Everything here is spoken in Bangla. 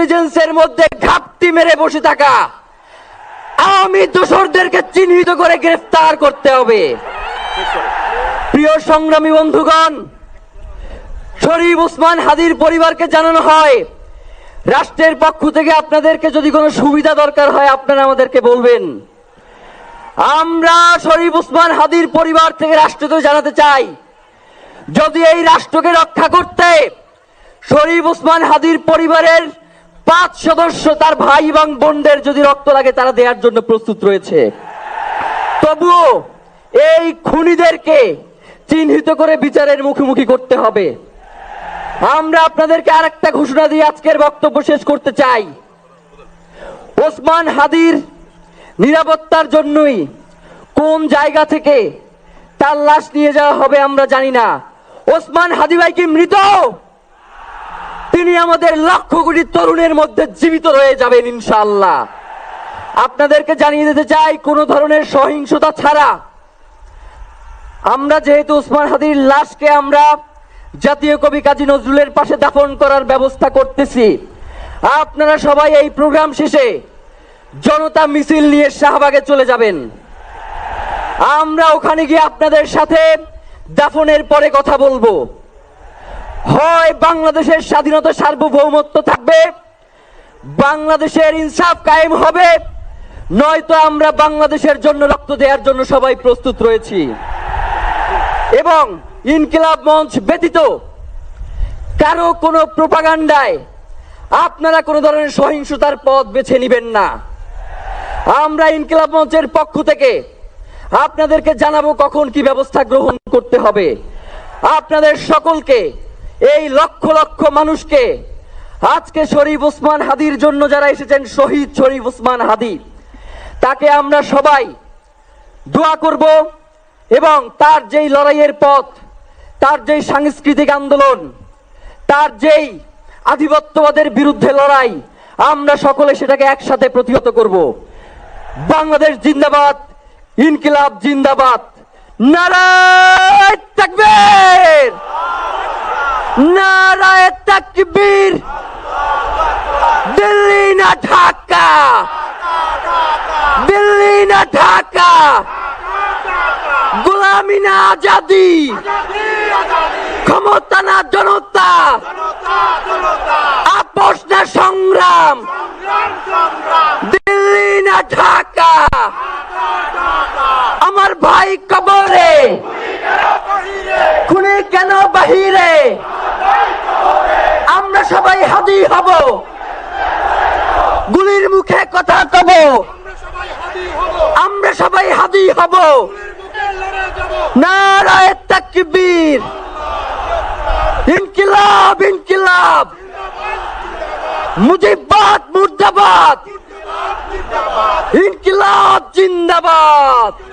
ইন্টেলিজেন্সের মধ্যে ঘাপটি মেরে বসে থাকা। আওয়ামী দোসরদেরকে চিহ্নিত করে গ্রেফতার করতে হবে। প্রিয় সংগ্রামী বন্ধুগণ, শরীফ উসমান হাদির পরিবারকে জানানো হয়, রাষ্ট্রের পক্ষ থেকে আপনাদেরকে যদি কোনো সুবিধা দরকার হয়, আপনারা আমাদেরকে বলবেন। আমরা শরীফ উসমান হাদির পরিবার থেকে রাষ্ট্রকে জানাতে চাই। যদি এই রাষ্ট্রকে রক্ষা করতে শরীফ উসমান হাদির পরিবারের পাঁচ সদস্য তার ভাই এবং বোনদের যদি রক্ত লাগে তারা দেওয়ার জন্য প্রস্তুত রয়েছে। তবুও এই খুনিদেরকে চিহ্নিত করে বিচারের মুখোমুখি করতে হবে। আমরা আপনাদেরকে আরেকটা ঘোষণা দিয়ে আজকের বক্তব্য শেষ করতে চাই। ওসমান হাদির নিরাপত্তার জন্যই কোন জায়গা থেকে তার লাশ নিয়ে যাওয়া হবে আমরা জানি না। ওসমান হাদি ভাই কি মৃত? তিনি আমাদের লক্ষ কোটি তরুণের মধ্যে জীবিত রয়ে যাবেন ইনশাআল্লাহ। আপনাদেরকে জানিয়ে দিতে চাই, কোনো ধরনের সহিংসতা ছাড়া আমরা যেহেতু উসমান হাদির লাশকে আমরা জাতীয় কবি কাজী নজরুলের পাশে দাফন করার ব্যবস্থা করতেছি। আপনারা সবাই এই প্রোগ্রাম শেষে জনতা মিছিল নিয়ে শাহবাগে চলে যাবেন। আমরা ওখানে গিয়ে আপনাদের সাথে দাফনের পরে কথা বলব। হয় বাংলাদেশের স্বাধীনতা সার্বভৌমত্ব থাকবে, বাংলাদেশের ইনসাফ কায়েম হবে, নয়তো আমরা বাংলাদেশের জন্য রক্ত দেওয়ার জন্য সবাই প্রস্তুত রয়েছি। এবং ইনকিলাব মঞ্চ ব্যতীত কারও কোনো প্রোপাগান্ডায় আপনারা কোনো ধরনের সহিংসতার পথ বেছে নেবেন না। আমরা ইনকিলাব মঞ্চের পক্ষ থেকে আপনাদেরকে জানাব কখন কি ব্যবস্থা গ্রহণ করতে হবে। আপনাদের সকলকে এই লক্ষ লক্ষ মানুষকে আজকে শরীফ উসমান হাদির জন্য যারা এসেছেন, শহীদ শরীফ উসমান হাদি, তাকে আমরা সবাই দোয়া করব এবং তার যেই লড়াইয়ের পথ, তার যেই সাংস্কৃতিক আন্দোলন, তার যেই আধিপত্যবাদের বিরুদ্ধে লড়াই, আমরা সকলে সেটাকে একসাথে প্রতিহত করব। বাংলাদেশ জিন্দাবাদ, ইনকিলাব জিন্দাবাদ। নারায় তাকবীর! নারায় তাকবীর। দিল্লি না ঢাকা। দিল্লি না ঢাকা। গোলামি না আজাদি না জনতা আপোষ না সংগ্রাম দিল্লি না ঢাকা আমার ভাই কবরে খুনে কেন বাহিরে আমরা সবাই হাদি হব। গুলির মুখে কথা কব। আমরা সবাই হাদি হব। নারায় তাকবীর। ইনকিলাব ইনকিলাব। মুজিবাদ মুর্দাবাদ। ইনকিলাব, জিন্দাবাদ।